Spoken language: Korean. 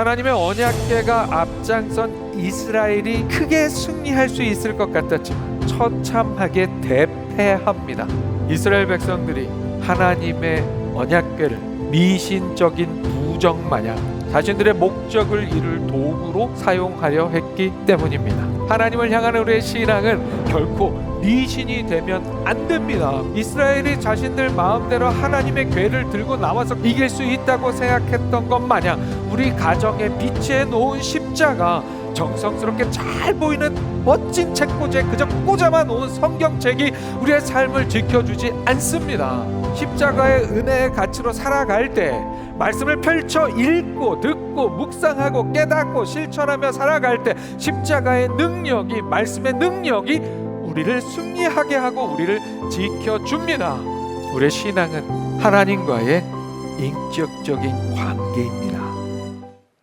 하나님의 언약궤가 앞장선 이스라엘이 크게 승리할 수 있을 것 같았지만 처참하게 대패합니다. 이스라엘 백성들이 하나님의 언약궤를 미신적인 부정 마냥 자신들의 목적을 이룰 도구로 사용하려 했기 때문입니다. 하나님을 향한 우리의 신앙은 결코 미신이 되면 안 됩니다. 이스라엘이 자신들 마음대로 하나님의 궤를 들고 나와서 이길 수 있다고 생각했던 것 마냥 우리 가정에 비치해 놓은 십자가 정성스럽게 잘 보이는 멋진 책꽂이에 그저 꽂아만 놓은 성경책이 우리의 삶을 지켜주지 않습니다. 십자가의 은혜의 가치로 살아갈 때 말씀을 펼쳐 읽고 듣고 묵상하고 깨닫고 실천하며 살아갈 때 십자가의 능력이 말씀의 능력이 우리를 승리하게 하고 우리를 지켜줍니다. 우리의 신앙은 하나님과의 인격적인 관계입니다.